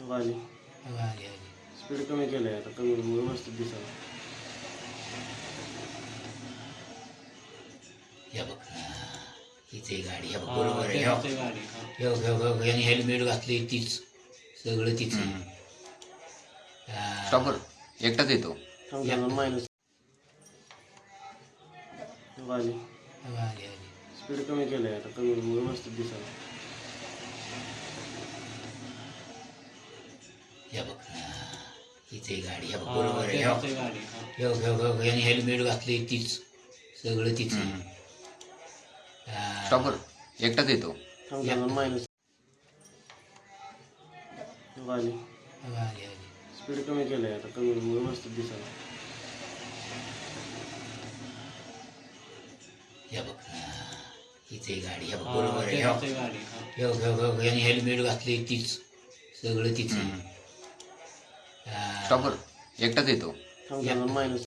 आली आली आली स्पीड कमी केलंय आता कमी व्यवस्थित दिसावं या बघ हिच गाडी या बघ बरोबर आहे. यांनी हेल्मेट घातले तीच सगळं तीच. हा. स्टॉपर एकटाच येतो. मायनस आली आली स्पीड कमी केलंय आता कमी व्यवस्थित दिसावं या बघ आहे गाडी या बघ बरोबर आहे हो. हो, हो, हो, हो. यांनी हेल्मेट घातले तीच सगळं तीच. हा. स्टॉपर एकटाच येतो आली स्पीड कमी केलंय आता कमी व्यवस्थित दिसावं या बघ आहे गाडी या बघ बरोबर आहे हो. हो, हो, हो, हो. यांनी हेल्मेट घातले तीच सगळं तीच. हा. स्टॉपर. एकटाच येतो. मायनस